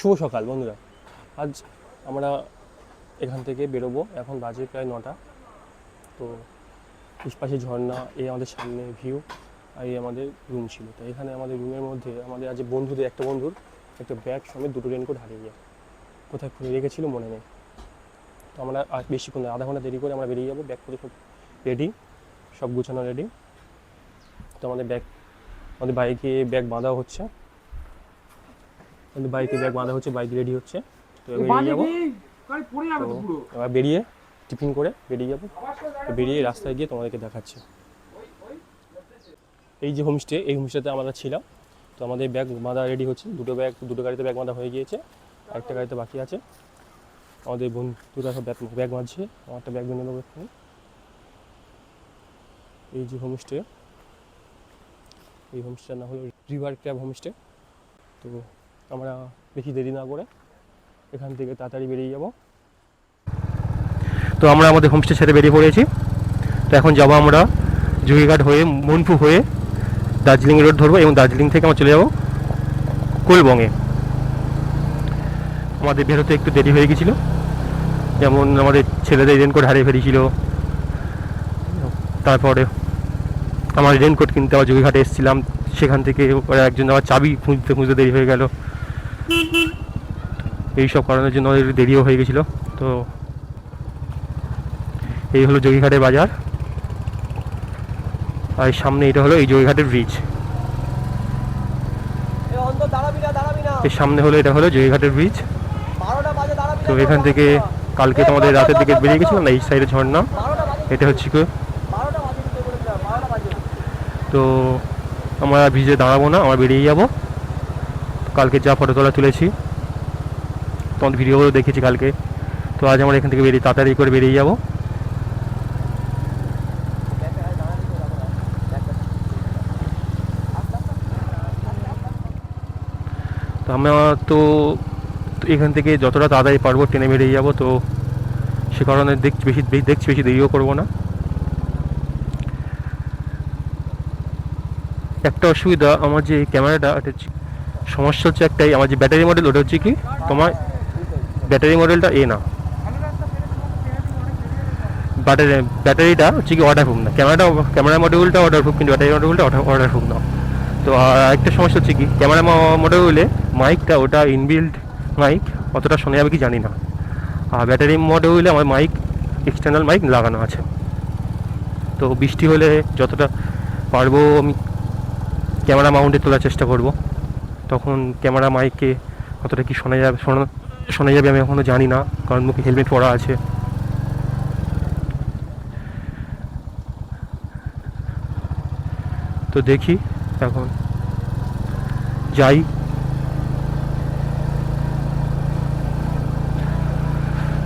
শুভ সকাল, বন্ধুরা। আজ আমরা এখান থেকে বেরোবো। এখন বাজে প্রায় নটা। তো পাশে ঝর্ণা, এই আমাদের সামনে ভিউ আর এই আমাদের রুম ছিল। তো এখানে আমাদের রুমের মধ্যে, আমাদের আজ বন্ধুদের, একটা বন্ধুর, একটা ব্যাগ সমেত দুটো রেনকোট হারিয়ে যায় কোথায় খুলে রেখেছিল মনে নেই। তো আমরা আর বেশিক্ষণ আধা ঘণ্টা দেরি করে আমরা বেরিয়ে যাব। ব্যাগ করে সব রেডি সব গুছানো রেডি তো আমাদের ব্যাগ আমাদের বাইকে ব্যাগ বাঁধা হচ্ছে। আমাদের বাইকে ব্যাগ বাঁধা হচ্ছে বাইক রেডি হচ্ছে। তো বেরিয়ে যাব। পড়ে যাবে তো তো পুরো। এবার বেরিয়ে টিফিন করে বেরিয়ে যাব। তো বেরিয়ে রাস্তায় গিয়ে তোমাদেরকে দেখাচ্ছি। এই যে হোমস্টে এই হোমস্টেতে আমরা ছিলাম। তো আমাদের ব্যাগ বাঁধা রেডি হচ্ছে। দুটো ব্যাগ দুটো গাড়িতে ব্যাগ বাঁধা হয়ে গিয়েছে। একটা গাড়িতে বাকি আছে। আমাদের বন্ধুরা সব ব্যাগ ব্যাগ বাঁধছে। আমারটা ব্যাগ বেঁধে নেব এক্ষুনি। এই যে হোমস্টে এই হোমস্টের নাম হলো রিভার ক্র্যাব হোমস্টে তো আমরা বেশি দেরি না করে এখান থেকে তাড়াতাড়ি বেরিয়ে যাব। তো আমরা আমাদের হোমস্টে ছেড়ে বেরিয়ে পড়েছি। তো এখন যাব আমরা জুগিঘাট হয়ে, মনফু হয়ে দার্জিলিং রোড ধরবো এবং দার্জিলিং থেকে আমরা চলে যাব কোলবঙ্গে। আমাদের বেরোতে একটু দেরি হয়ে গেছিল। যেমন আমাদের ছেলেদের রেনকোট হারিয়ে ফেলেছিল। তারপরে আমার রেনকোট কিনতে আবার জুগিঘাটে এসেছিলাম। সেখান থেকে একজন আবার চাবি খুঁজতে খুঁজতে দেরি হয়ে গেল। এই সব কারণের জন্য আমাদের দেরিও হয়ে গেছিল। তো এই হলো জগিঘাটের বাজার। আর সামনে এটা হলো এই জগিঘাটের ব্রিজের সামনে হলো এটা হলো জগিঘাটের ব্রিজ তো এখান থেকে কালকে তোমাদের রাতের দিকে বেরিয়ে গেছিলাম না এই সাইডে ঝর্ণা। এটা হচ্ছে কি? তো আমরা ব্রিজে দাঁড়াবো না আমরা বেরিয়ে যাব। কালকে যা ফটো তোলা তুলেছি। তোমাদের ভিডিওগুলো দেখেছি কালকে। তো আজ আমরা এখান থেকে বেরিয়ে তাড়াতাড়ি করে বেরিয়ে যাব। তো আমরা তো এখান থেকে যতটা তাড়াতাড়ি পারব ট্রেনে বেরিয়ে যাব, তো সে কারণে দেখছি বেশি দেখছি বেশি দেরিও করব না। একটা অসুবিধা, আমার যে ক্যামেরাটা সমস্যা হচ্ছে একটাই, আমার যে ব্যাটারি মডেল, ওটা হচ্ছে কি তোমার ব্যাটারি মডেলটা এ না। ব্যাটারি, ব্যাটারিটা হচ্ছে কি ওয়াটারপ্রুফ না। ক্যামেরাটা, ক্যামেরা মডিউলটা ওয়াটারপ্রুফ কিন্তু ব্যাটারি মডিউলটা ওয়াটারপ্রুফ না। তো, আর একটা সমস্যা হচ্ছে কি, ক্যামেরা মডিউলে মাইকটা ওটা ইনবিল্ড মাইক অতটা শোনা যাবে কি জানি না। আর ব্যাটারি মডিউলে আমার মাইক এক্সটার্নাল মাইক লাগানো আছে। তো বৃষ্টি হলে যতটা পারব আমি ক্যামেরা মাউন্টে তোলার চেষ্টা করব। তখন ক্যামেরা মাইকে কতটা কি শোনা যাবে, শোনা শোনা যাবে, আমি এখনও জানি না, কারণ মুখে হেলমেট পরা আছে। তো দেখি, এখন যাই।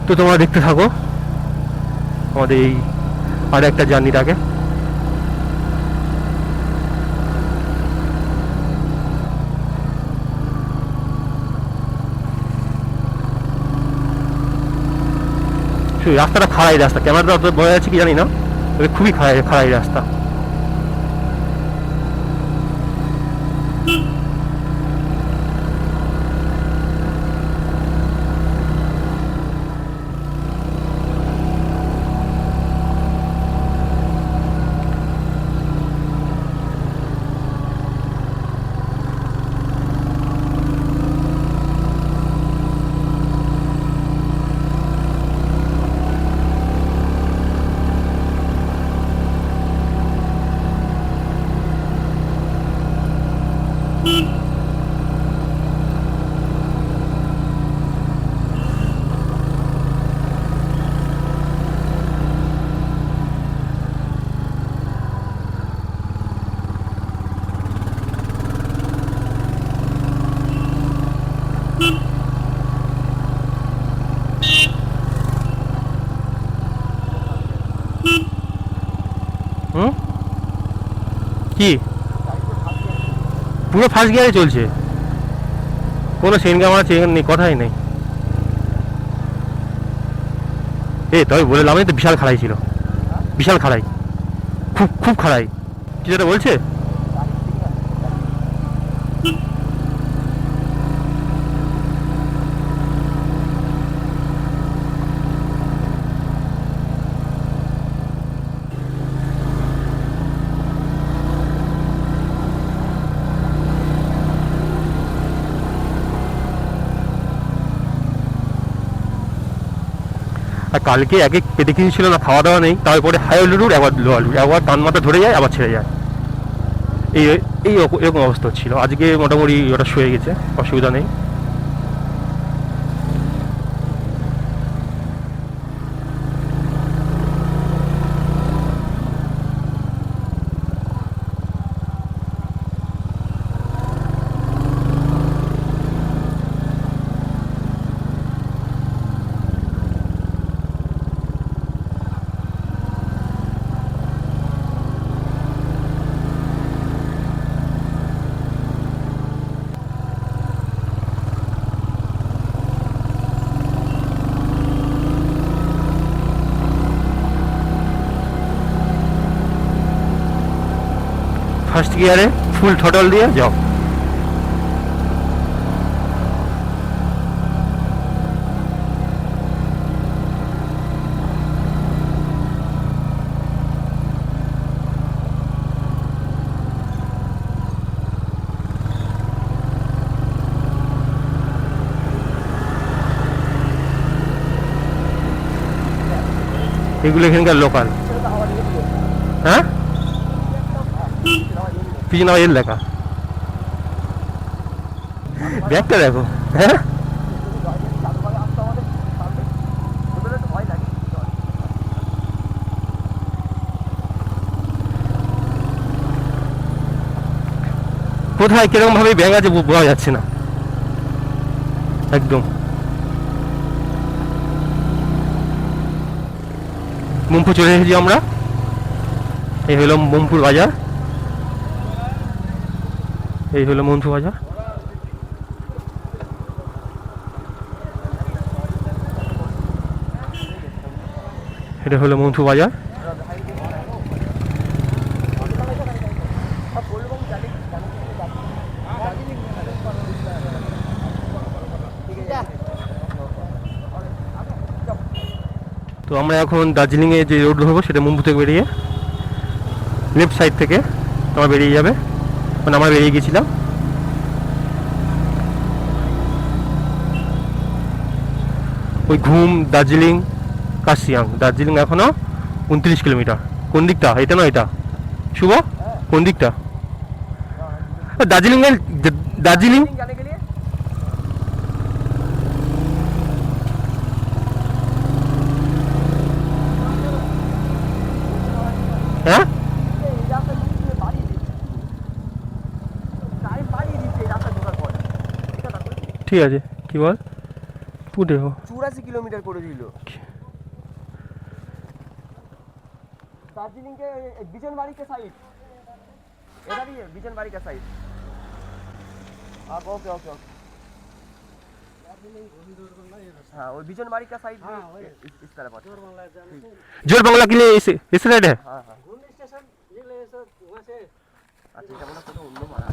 তো তোমরা দেখতে থাকো, আমাদের এই আর একটা জার্নিটাকে শুধু রাস্তাটা খাড়াই রাস্তা। ক্যামেরাটা অত বোঝা যাচ্ছে কি জানি না? খুবই খাড়াই খাড়াই রাস্তা হুম কি পুরো ফার্স্ট গিয়ারে চলছে। কোনো সেন ক্যামেরা চেন নেই, কথাই নেই। এ তবে বলে লাভ তো বিশাল খাড়াই ছিল। বিশাল খাড়াই। খুব খুব খাড়াই। কি যেটা বলছে আর কালকে এক এক পেটে কিছু ছিল না, খাওয়া দাওয়া নেই, তারপরে হাই আলুর একবার লোয়া আলু একবার টান মাথা ধরে যায়, আবার ছেড়ে যায়। এই এই এরকম অবস্থা ছিল। আজকে মোটামুটি ওটা শুয়ে গেছে, অসুবিধা নেই ফার্স্ট গিয়ারে ফুল থটল দিয়ে যাও। এগুলো এখানকার লোকাল সেটা তো হাওয়া দিয়ে দিল হ্যাঁ সেটা হাওয়া দিয়ে দিল পিছনে এর লেখা। ব্যাগটা দেখো হ্যাঁ? কোথায় কীরকম ভাবে ব্যাগ আছে বোঝা যাচ্ছে না। একদম। মুম্পু চলে এসেছি আমরা। এই হলো মুম্পুর বাজার। এই হলো মন্টু বাজার। এটা হলো মন্টু বাজার। তো আমরা এখন দার্জিলিংয়ে যে রোড ধরবো, সেটা মুম্বু থেকে বেরিয়ে লেফট সাইড থেকে, আমরা বেরিয়ে যাবে। মানে আমরা বেরিয়ে গেছিলাম। ওই ঘুম, দার্জিলিং, কাশিয়াং। দার্জিলিং এখনও উনত্রিশ কিলোমিটার। কোন দিকটা? এটা না এটা? শুভ? কোন দিকটা? দার্জিলিং দার্জিলিং তারপরে ঠিক আছে কি বল পুটে হো চুরাশি কিলোমিটার করে দিল দার্জিলিং के बिजनबाड़ी के साइड इधर ही है बिजनबाड़ी का साइड हाँ ओके ओके ओके हाँ वो बिजनबाड़ी का साइड इस, इस तरफ आता है। जोर बांग्ला के लिए इस इस साइड है हाँ हाँ अच्छा এটা মনে হয় কোনো অন্য মারা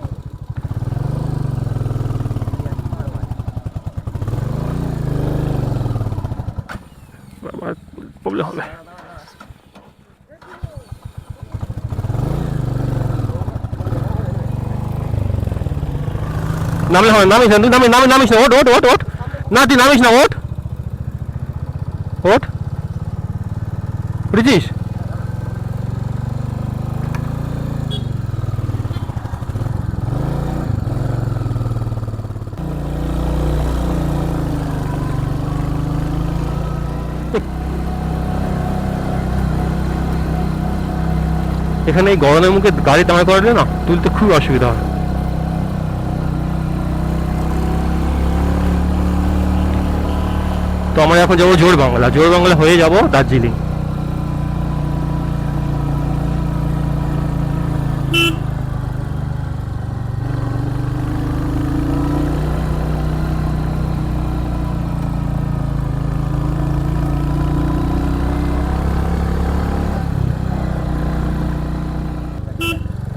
প্রবলেম হবে। নামলে হবে, নামিস না নামে নামি নামিস না ওট ওট ওট ওট না তুই নামিস না ওট ওট এখানে এই গরমের মুখে গাড়ি দাঁড় করালে না, তুলতে খুব অসুবিধা হয়। তো আমরা এখন যাব জোর বাংলা জোর বাংলা হয়ে যাব দার্জিলিং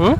হুম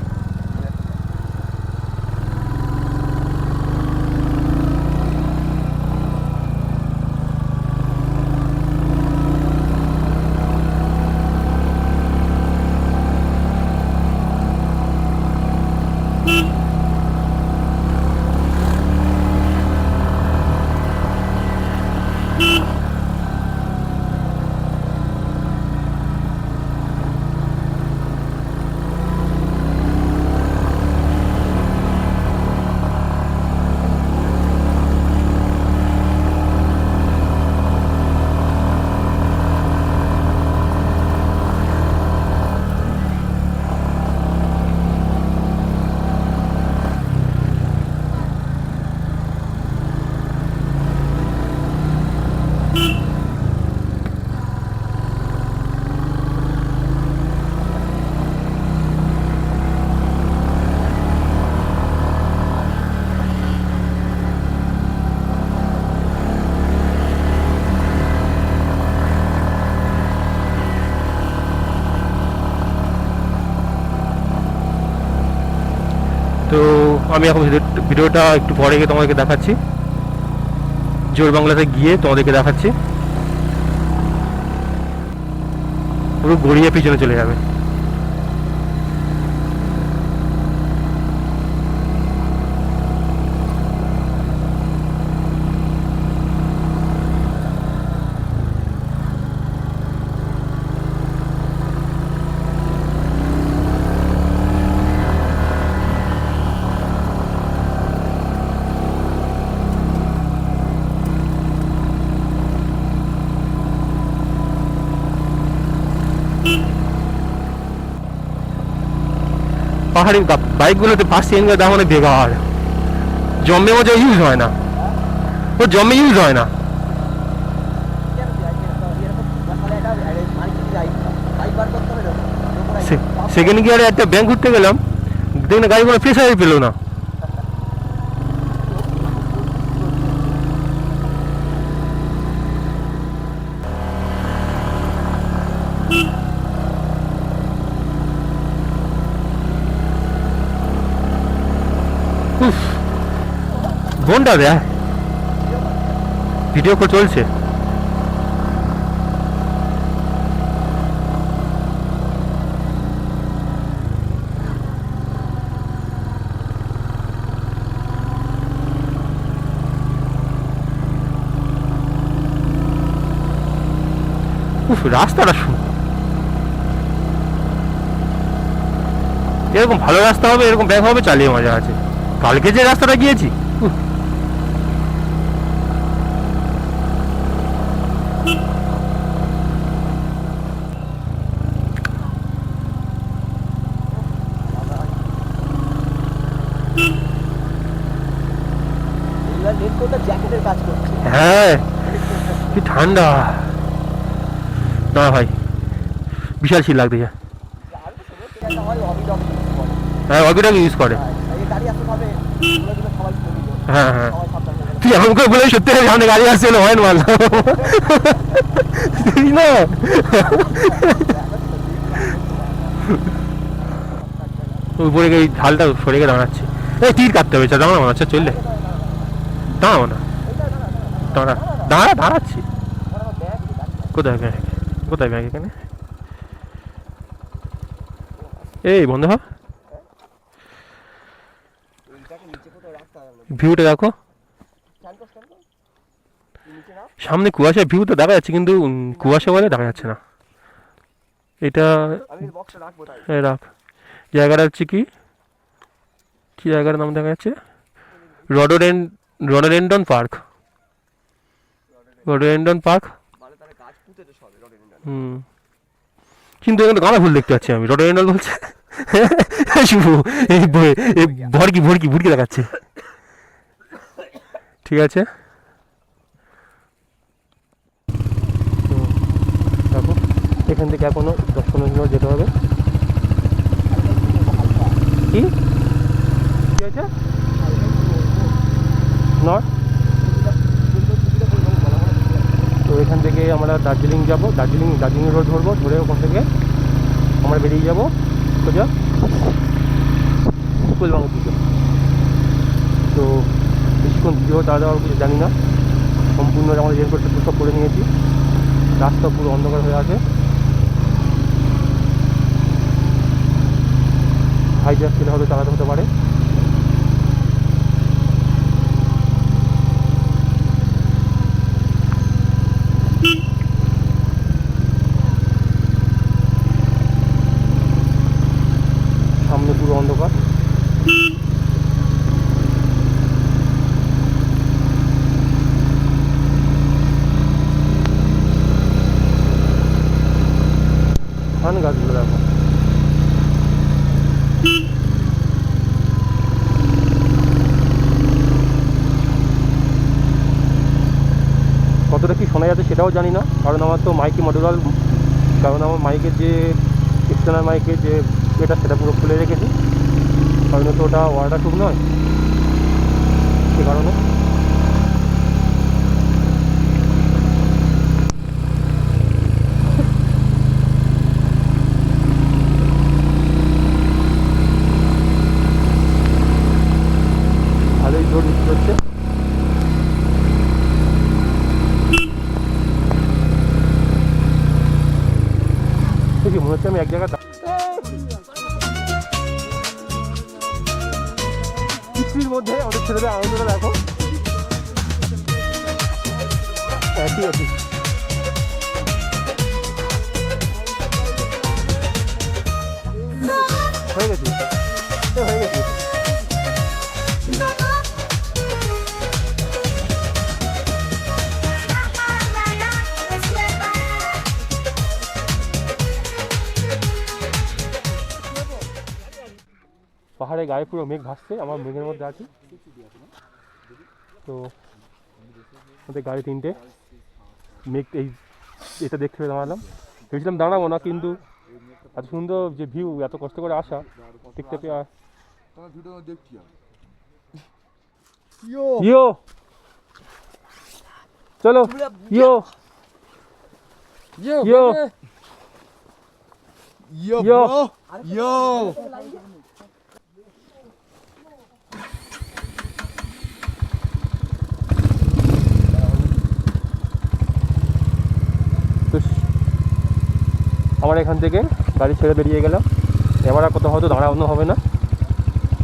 তো আমি এখন ভিডিও- ভিডিওটা একটু পরে গিয়ে তোমাদেরকে দেখাচ্ছি। জোর বাংলাতে গিয়ে তোমাদেরকে দেখাচ্ছি। পুরো গড়িয়ে পিছনে চলে যাবে। গা- বাইকগুলোতে ফার্স্ট চেঞ্জের দাম অনেক বেকার। জম্মে মজা ইউজ হয় না। ও জমে ইউজ হয় না। সেকেন্ড গিয়ারে একটা ব্যাংক ঘুরতে গেলাম। দেখি না গাড়িগুলো প্রেসারই পেল না উফ, কোনটা দেয় ভিডিও কল চলছে। উফ, রাস্তাটা এরকম ভালো রাস্তা হবে, এরকম ব্যাগ হবে, চালিয়ে মজা আছে। কালকে যে রাস্তাটা গিয়েছি উফ, এগুলো নেট কোটা জ্যাকেটের কাজ করছে হ্যাঁ ঠান্ডা না ভাই বিশাল শীত লাগতেছে হয় হ্যাঁ অবিটাকে ইউজ করে হ্যাঁ, হ্যাঁ হ্যাঁ হয়ে তুই বলে সত্যি সামনে গাড়ি আসছে হলো হয় না উপরে এই ঢালটা সরে গিয়ে দাঁড়াচ্ছে এই তীর কাটতে হবে দাঁড়া মনে হচ্ছে চললে দাঁড়াবো না দাঁড়া দাঁড়া দাঁড়াচ্ছি কোথায় কোথায় এখানে? এই বন্ধ হ। ভিউটা দেখো। সামনে কুয়াশা ভিউ তো দেখা যাচ্ছে, কিন্তু কুয়াশা বলে দেখা যাচ্ছে না। এটা রাখ। জায়গাটা হচ্ছে কি? কি জায়গার নাম দেখা যাচ্ছে? রডোরেন, রডোরেন্ডন পার্ক। রডোরেন্ডন পার্ক মানে তাহলে গাছ পুঁতে তো সবে রডের ইন্ডাল হুম। কিন্তু এখানে গাঁদা ফুল দেখতে পাচ্ছি আমি। রডোরেন্ডন বলছে। শুভ এই ভরকি ভরকি ভুরকি দেখাচ্ছে। ঠিক আছে? দেখো এখান থেকে এখনও দশ পনেরো কিলোমিটার যেতে হবে। কি? আছে নট তো এখান থেকে আমরা দার্জিলিং যাব। দার্জিলিং দার্জিলিং রোড ধরবো, ধরে ওখান থেকে আমরা বেরিয়ে যাব। সোজা ফুলবাংলা দিকে তো বেশিক্ষণ ভিডিও তাড়া দেওয়ার কিছু জানি না। সম্পূর্ণ আমাদের টেনকোট সব করে নিয়েছি। রাস্তা পুরো অন্ধকার হয়ে আছে। হাইজাক ছেলে হবে চালাতে হতে পারে সামনে পুরো অন্ধকার ধান গাছগুলো দেখো কতটা কি শোনা যাচ্ছে সেটাও জানি না। কারণ আমার তো মাইকে মডুলার কারণ আমার মাইকের যে এক্সটার্নাল মাইকের যে এটা সেটা পুরো খুলে রেখেছি। কারণ তো ওটা ওয়াটারপ্রুফ নয়। সে কারণে। পাহাড়ে গায়ে পুরো মেঘ ভাসছে আমার মেঘের মধ্যে আছি। তো আমাদের গাড়ি তিনটে। মেঘ এই এটা দেখতে দাঁড়ালাম ভেবেছিলাম দাঁড়াবো না কিন্তু এত সুন্দর যে ভিউ এত কষ্ট করে আসা দেখতে পেয়ে আর- ইয়ো! চলো ইয়ো! Yo, Yo. baby. আমার এখান থেকে গাড়ি ছেড়ে বেরিয়ে গেলাম। এবার আর কোথাও হয়তো দাঁড়ানো হবে না।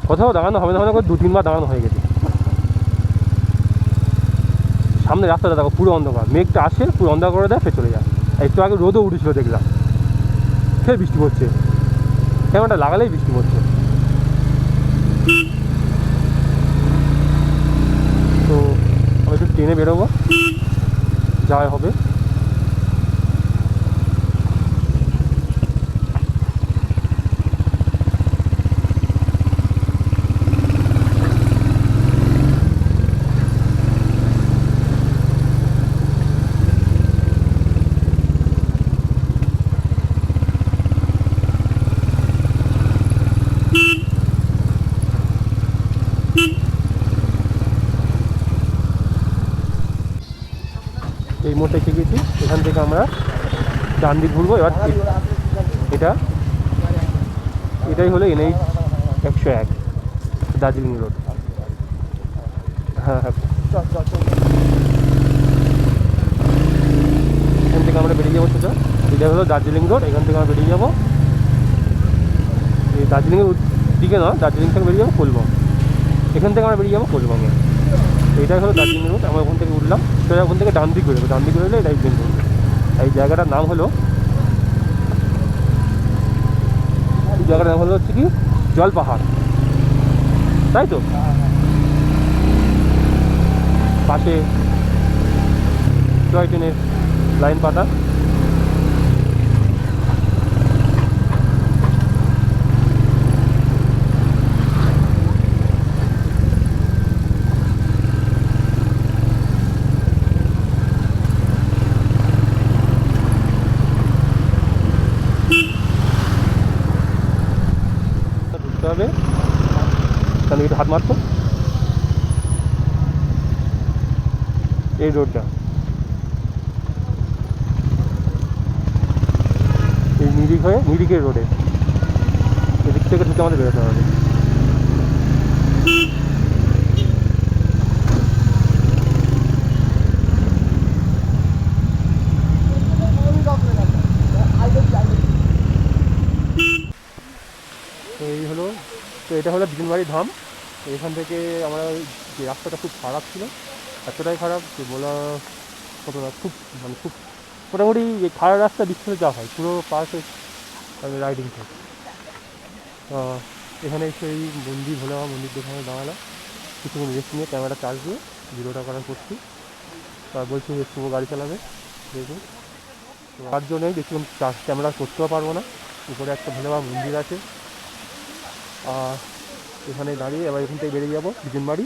কোথাও দাঁড়ানো হবে না হবে না দু তিনবার দাঁড়ানো হয়ে গেছে। সামনে রাস্তাটা দেখো, পুরো অন্ধকার। মেঘটা আসে, পুরো অন্ধকার করে দেয়, ফের চলে যায়। একটু আগে রোদও উঠেছিল, দেখলাম। ফের বৃষ্টি পড়ছে। ক্যামেরাটা লাগালেই বৃষ্টি পড়ছে। তো, আমি একটু ট্রেনে বেরোবো। যাওয়া হবে এই মোড়টা এসে গেছি, এখান থেকে আমরা ডান দিক ঘুরবো। এবার এটা, এটাই হলো এনএইচ একশো এক, দার্জিলিং রোড। হ্যাঁ হ্যাঁ। এখান থেকে আমরা বেরিয়ে যাব সেটা এটা হলো দার্জিলিং রোড, এখান থেকে আমরা বেরিয়ে যাব। এই দার্জিলিংয়ের দিকে না দার্জিলিং থেকে বেরিয়ে যাব কোলবং এখান থেকে আমরা বেরিয়ে যাব কোলবঙ্গে এটাই হলো দার্জিলিং রোড, আমরা ওখান থেকে উঠলাম। সোজা ওখান থেকে ডান দিক ঘুরে ডান দিক বেরোলে মেন রোড এই জায়গাটার নাম হলো এই জায়গাটার নাম হলো হচ্ছে কি? জল পাহাড়। তাই তো? পাশে টয় ট্রেনের লাইন পাতা। একটু হাত মারতো এই রোডটা। এই মিরিক হয়ে মিরিকের রোডে। এদিক থেকে ঢুকে আমাদের বেরোতে হবে। এই হলো, তো এটা হলো বিজনবাড়ি ধাম। এখান থেকে আমরা যে রাস্তাটা খুব খারাপ ছিল, এতটাই খারাপ যে বলা কত খুব মানে খুব মোটামুটি এই খারাপ রাস্তা বিচ্ছুরে যাওয়া হয়, পুরো পাশে রাইডিং তো এখানে সেই মন্দির ভোলে বাবা মন্দির আমি দাঁড়ালাম কিছুক্ষণ রেস্ট নিয়ে ক্যামেরা চার্জ দিয়ে ভিডিওটা করার করছি। তার বলছি যে শুভ গাড়ি চালাবে, দেখুন। তার জন্য বেশিক্ষণ চার্জ ক্যামেরা করতেও পারব না। উপরে একটা ভোলে মন্দির আছে। আর এখানে দাঁড়িয়ে এবার এখান থেকে বেরিয়ে যাব বিজনবাড়ি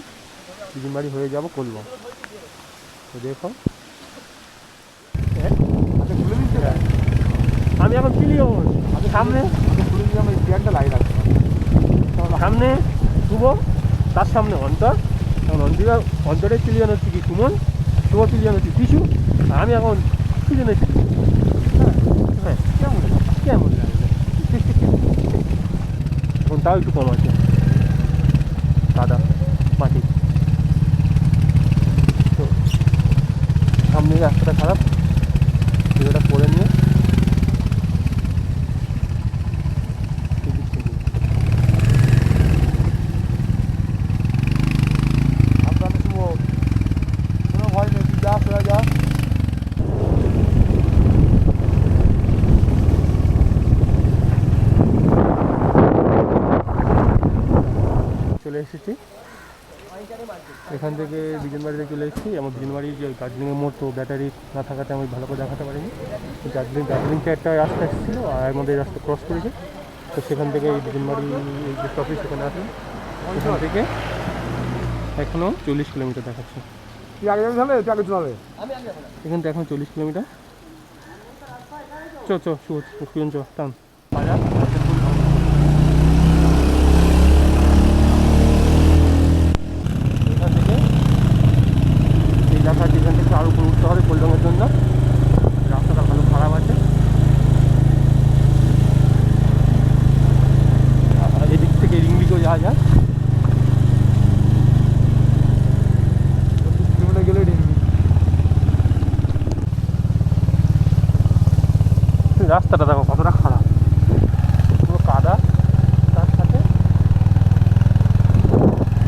বিজনবাড়ি হয়ে যাব কলবম। তো দেখো। হ্যাঁ? আচ্ছা আমি এখন সামনে। আচ্ছা আমি ট্যাগটা লাগিয়ে রাখব সামনে শুভ। তার সামনে অন্তর। এখন অন্তরা অন্তরের ক্লিয়ার হচ্ছে কি সুমন? শুভ ক্লিয়ার হচ্ছে কিছু আমি এখন কিছু নেই হ্যাঁ কেমন কেমন এখন তাও একটু কম আছে। সাদা মাটি তো সামনে রাস্তাটা খারাপ ভিডিওটা করে নিয়ে চলে এসেছি। এখান থেকে বিজনবাড়িতে চলে এসেছি। আমার বিজনবাড়ির যে দার্জিলিংয়ের মোড় তো ব্যাটারি না থাকাতে আমি ভালো করে দেখাতে পারিনি। তো দার্জিলিং দার্জিলিংটা একটা রাস্তা এসেছিল আর এর মধ্যে এই রাস্তা ক্রস করেছে। তো সেখান থেকে এই বিজনবাড়ি এই যে অফিস সেখানে আসলাম। সেখান থেকে এখনও চল্লিশ কিলোমিটার দেখাচ্ছে। এখান থেকে এখন চল্লিশ কিলোমিটার। চ চ সুজন চ টান। বাজার এখান থেকে রাস্তা এখান থেকে আরও উপরে উঠতে হবে কোলডংয়ের জন্য রাস্তাটা ভালো খারাপ আছে আর এদিক থেকে রিংবিকেও যাওয়া যায় পঁচিশ কিলোমিটার গেলে ডিঙ্গি রাস্তাটা দেখো কতটা খারাপ পুরো কাদা তার সাথে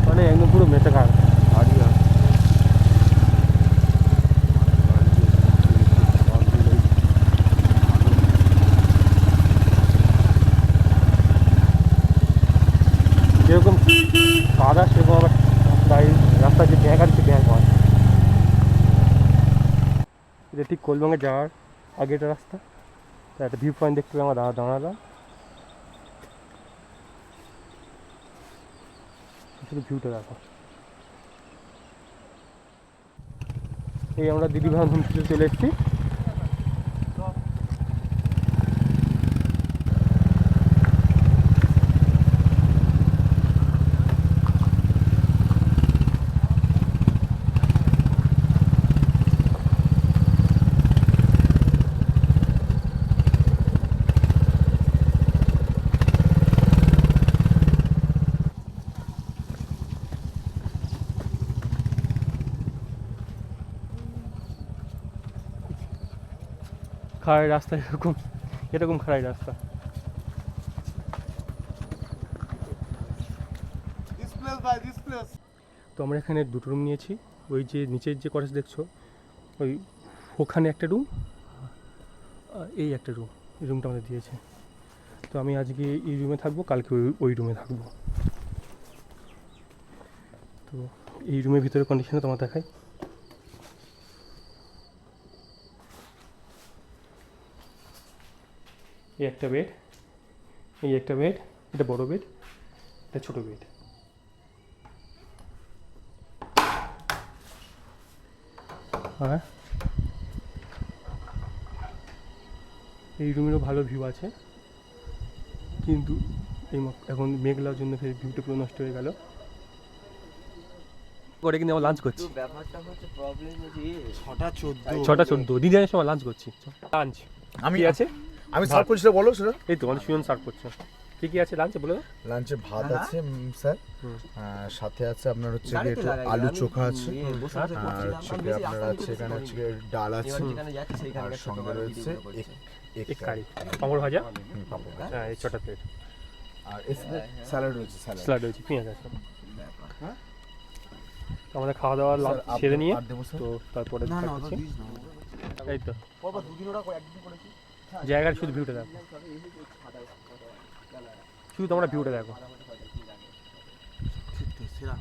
মানে একদম পুরো মেটে খারাপ ভারী আর যেরকম কাদা সেরকম আবার গাড়ি রাস্তায় যে ব্যাগ আছে ব্যাগ হয় এটা ঠিক কোলবঙ্গে যাওয়ার আগে একটা রাস্তা। তা একটা ভিউ পয়েন্ট দেখতে আমার দাঁড়া, দাঁড়ালাম। শুধু ভিউটা দেখো। এই আমরা দিদি হোমস্টে চলে এসেছি। খাড়াই রাস্তা এরকম এরকম খাড়াই রাস্তা। তো আমরা এখানে দুটো রুম নিয়েছি। ওই যে নিচের যে কটেজ দেখছ ওই ওখানে একটা রুম এই একটা রুম এই রুমটা আমাদের দিয়েছে। তো আমি আজকে এই রুমে থাকব কালকে ওই ওই রুমে থাকব। তো এই রুমের ভিতরে কন্ডিশনে তোমার দেখাই। এই একটা বেড এই একটা বেড এটা বড় বেড এটা ছোট বেড হ্যাঁ এই রুমেরও ভালো ভিউ আছে কিন্তু এই এখন মেঘলার জন্য ফের ভিউটা পুরো নষ্ট হয়ে গেল। করে কিন্তু আমরা লাঞ্চ করছি। ব্যাপারটা হচ্ছে প্রবলেম যে ছটা চোদ্দ। ছটা চোদ্দ দিনের সময় লাঞ্চ করছি। লাঞ্চ আমি আছে? আমি সার্ভ করছি বলো সেটা। এই তো আমাদের সুজন সার্ভ করছে। কি কি আছে? লাঞ্চে বলে লাঞ্চে ভাত হ্যাঁ। আছে স্যার সাথে আছে আপনার হচ্ছে গিয়ে একটু আলু চোখা আছে। আর হচ্ছে গিয়ে আপনার আছে এখানে। হচ্ছে গিয়ে ডাল আছে আর সঙ্গে রয়েছে এক কারি। পাঁপড় ভাজা? পাঁপড় ভাজা। হ্যাঁ এই ছটা প্লেট আর স্যালাড রয়েছে স্যালাড স্যালাড রয়েছে পেঁয়াজ আছে। আমাদের খাওয়া দাওয়া সেরে নিয়ে তো তারপরে এই তো। দুদিন ওরা একদিন করেছি। জায়গার শুধু ভিউটা দেখো। শুধু তোমরা ভিউটা দেখো। সেরা